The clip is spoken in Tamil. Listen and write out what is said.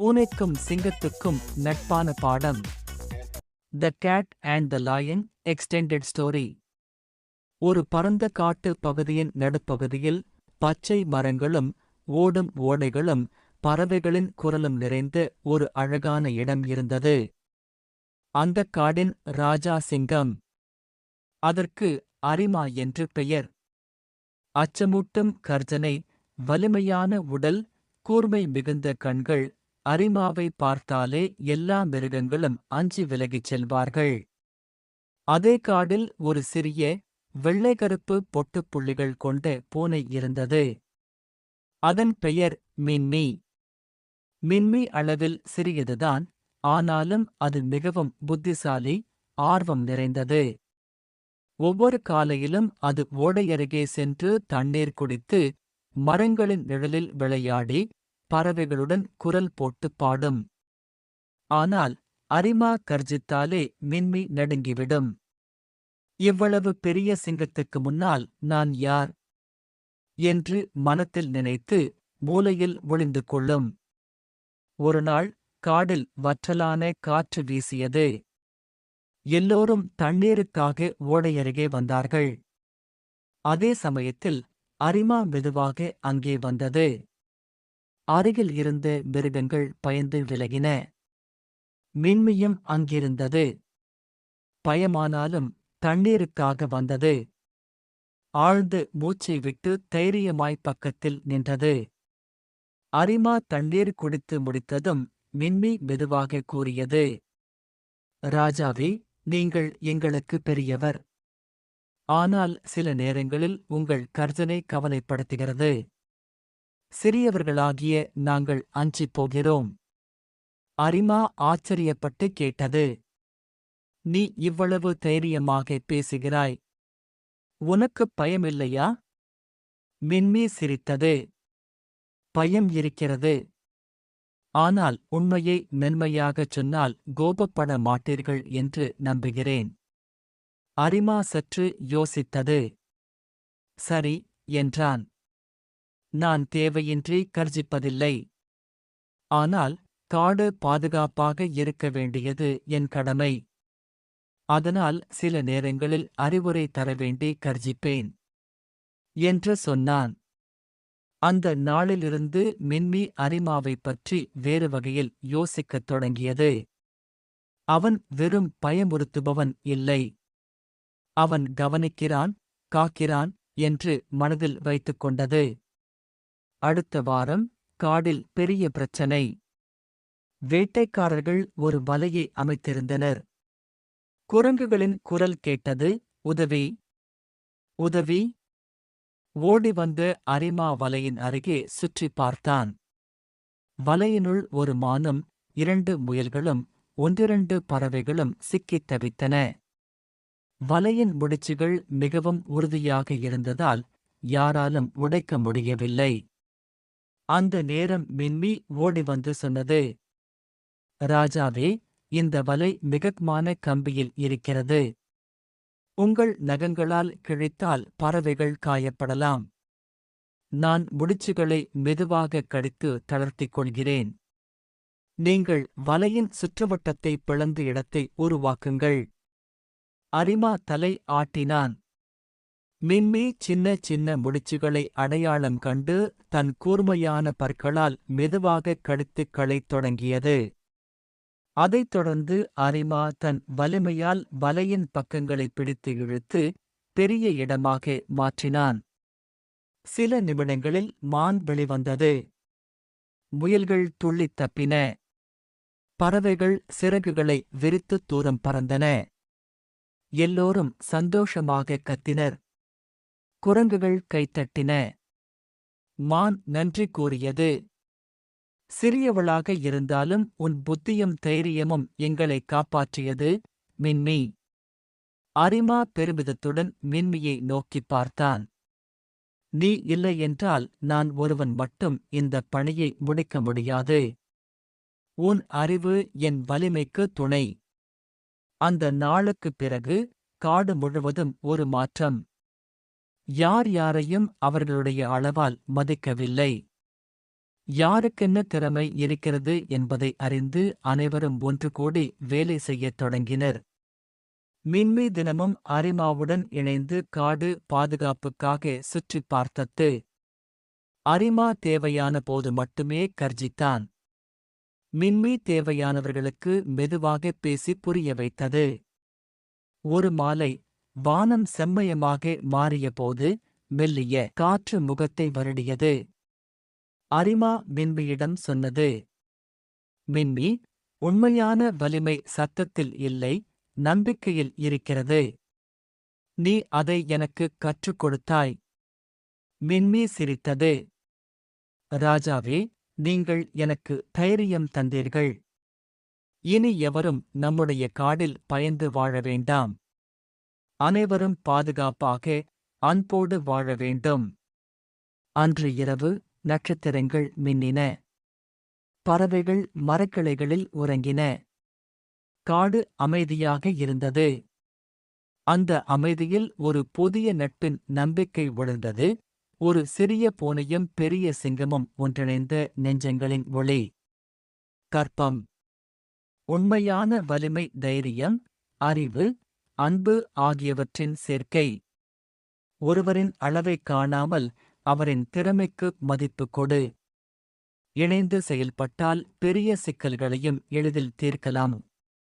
பூனைக்கும் சிங்கத்துக்கும் நட்பான பாடம். The cat and the lion extended story ஒரு பரந்த காட்டு பகுதியின் நடுப்பகுதியில் பச்சை மரங்களும் ஓடும் ஓடைகளும் பறவைகளின் குரலும் நிறைந்த ஒரு அழகான இடம் இருந்தது. அந்தக் காடின் ராஜா சிங்கம். அதற்கு அரிமா என்று பெயர். அச்சமூட்டும் கர்ஜனை வலிமையான உடல் கூர்மை மிகுந்த கண்கள் அரிமாவை பார்த்தாலே எல்லா மிருகங்களும் அஞ்சி விலகிச் செல்வார்கள். அதே காடில் ஒரு சிறிய வெள்ளை பொட்டுப்புள்ளிகள் பொட்டுப் புள்ளிகள் கொண்ட பூனை இருந்தது. அதன் பெயர் மின்மி. மின்மி அளவில் சிறியதுதான் ஆனாலும் அது மிகவும் புத்திசாலி ஆர்வம் நிறைந்தது. ஒவ்வொரு காலையிலும் அது ஓடையருகே சென்று தண்ணீர் குடித்து மரங்களின் நிழலில் விளையாடி பறவைகளுடன் குரல் போட்டு பாடும். ஆனால் அரிமா கர்ஜித்தாலே மின்மி நடுங்கிவிடும். இவ்வளவு பெரிய சிங்கத்துக்கு முன்னால் நான் யார்? என்று மனத்தில் நினைத்து மூலையில் ஒளிந்து கொள்ளும். ஒருநாள் காடில் வற்றலான காற்று வீசியது. எல்லோரும் தண்ணீருக்காக ஓடையருகே வந்தார்கள். அதே சமயத்தில் அரிமா மெதுவாக அங்கே வந்தது. அருகில் இருந்து மிருகங்கள் பயந்து விலகின. மின்மியும் அங்கிருந்தது. பயமானாலும் தண்ணீருக்காக வந்தது. ஆழ்ந்து மூச்சை விட்டு தைரியமாய் பக்கத்தில் நின்றது. அரிமா தண்ணீர் குடித்து முடித்ததும் மின்மி மெதுவாக கூறியது ராஜாவே நீங்கள் எங்களுக்கு பெரியவர். ஆனால் சில நேரங்களில் உங்கள் கர்ஜனை கவலைப்படுத்துகிறது. சிறியவர்களாகிய நாங்கள் அஞ்சிப் போகிறோம். அரிமா ஆச்சரியப்பட்டு கேட்டது. நீ இவ்வளவு தைரியமாக பேசுகிறாய். உனக்குப் பயமில்லையா? மின்மீ சிரித்தது. பயம் இருக்கிறது. ஆனால் உண்மையை மென்மையாகச் சொன்னால் கோபப்பட மாட்டீர்கள் என்று நம்புகிறேன். அரிமா சற்று யோசித்தது. சரி என்றான். நான் தேவையின்றி கர்ஜிப்பதில்லை. ஆனால் காடு பாதுகாப்பாக இருக்க வேண்டியது என் கடமை. அதனால் சில நேரங்களில் அறிவுரை தர வேண்டி கர்ஜிப்பேன். என்று சொன்னான். அந்த நாளிலிருந்து மின்மி அரிமாவைப் பற்றி வேறு வகையில் யோசிக்கத் தொடங்கியது. அவன் வெறும் பயமுறுத்துபவன் இல்லை. அவன் கவனிக்கிறான் காக்கிறான் என்று மனதில் வைத்துக் கொண்டது. அடுத்த வாரம் காடில் பெரிய பிரச்சனை. வேட்டைக்காரர்கள் ஒரு வலையை அமைத்திருந்தனர். குரங்குகளின் குரல் கேட்டது உதவி உதவி. ஓடி வந்து அரிமா வலையின் அருகே சுற்றி பார்த்தான். வலையினுள் ஒரு மானும் இரண்டு முயல்களும் ஒன்றிரண்டு பறவைகளும் சிக்கித் தவித்தன. வலையின் முடிச்சுகள் மிகவும் உறுதியாக இருந்ததால் யாராலும் உடைக்க முடியவில்லை. அந்த நேரம் மின்மி ஓடி வந்து சொன்னது. ராஜாவே இந்த வலை மிகமான கம்பியில் இருக்கிறது. உங்கள் நகங்களால் கிழித்தால் பறவைகள் காயப்படலாம். நான் முடிச்சுகளை மெதுவாக கடித்து தளர்த்திக் கொள்கிறேன். நீங்கள் வலையின் சுற்றுவட்டத்தை பிளந்து இடத்தை உருவாக்குங்கள். அரிமா தலை ஆட்டினான். மிம்மி சின்ன சின்ன முடிச்சுகளை அடையாளம் கண்டு தன் கூர்மையான பற்களால் மெதுவாக கடித்துக் களைத் தொடங்கியது. அதைத் தொடர்ந்து அரிமா தன் வலிமையால் வலையின் பக்கங்களை பிடித்து இழுத்து பெரிய இடமாக மாற்றினான். சில நிமிடங்களில் மான் வெளிவந்தது. முயல்கள் துள்ளித் தப்பின. பறவைகள் சிறகுகளை விரித்து தூரம் பறந்தன. எல்லோரும் சந்தோஷமாக கத்தினர். குரங்குகள் கைத்தட்டின மான் நன்றி கூறியது. சிறியவளாக இருந்தாலும் உன் புத்தியும் தைரியமும் எங்களை காப்பாற்றியது மின்மி. அரிமா பெருமிதத்துடன் மின்மியை நோக்கிப் பார்த்தான். நீ இல்லையென்றால் நான் ஒருவன் மட்டும் இந்தப் பணியை முடிக்க முடியாது. உன் அறிவு என் வலிமைக்கு துணை. அந்த நாளுக்குப் பிறகு காடு முழுவதும் ஒரு மாற்றம். யார் யாரையும் அவர்களுடைய அளவால் மதிக்கவில்லை. யாருக்கென்ன திறமை இருக்கிறது என்பதை அறிந்து அனைவரும் ஒன்று கூடி வேலை செய்யத் தொடங்கினர். மின்மி தினமும் அரிமாவுடன் இணைந்து காடு பாதுகாப்புக்காக சுற்றிப் பார்த்தது. அரிமா தேவையான போது மட்டுமே கர்ஜித்தான். மின்மி தேவையானவர்களுக்கு மெதுவாக பேசி புரிய வைத்தது. ஒரு மாலை வானம் செம்மயமாக மாறியபோது மெல்லிய காற்று முகத்தை வருடியது. அரிமா மின்மியிடம் சொன்னது மின்மி உண்மையான வலிமை சத்தத்தில் இல்லை நம்பிக்கையில் இருக்கிறது. நீ அதை எனக்கு கற்றுக் கொடுத்தாய். மின்மி சிரித்தது ராஜாவே நீங்கள் எனக்கு தைரியம் தந்தீர்கள். இனி எவரும் நம்முடைய காடில் பயந்து வாழ வேண்டாம். அனைவரும் பாதுகாப்பாக அன்போடு வாழ வேண்டும். அன்று இரவு நட்சத்திரங்கள் மின்னின. பறவைகள் மரக்கிளைகளில் உறங்கின. காடு அமைதியாக இருந்தது. அந்த அமைதியில் ஒரு புதிய நட்பின் நம்பிக்கை விழுந்தது ஒரு சிறிய பூனையும் பெரிய சிங்கமும் ஒன்றிணைந்த நெஞ்சங்களின் ஒளி. கற்பம். உண்மையான வலிமை தைரியம் அறிவு அன்பு ஆகியவற்றின் சேர்க்கை. ஒருவரின் அளவைக் காணாமல் அவரின் திறமைக்கு மதிப்பு கொடு. இணைந்து செயல்பட்டால் பெரிய சிக்கல்களையும் எளிதில் தீர்க்கலாம்.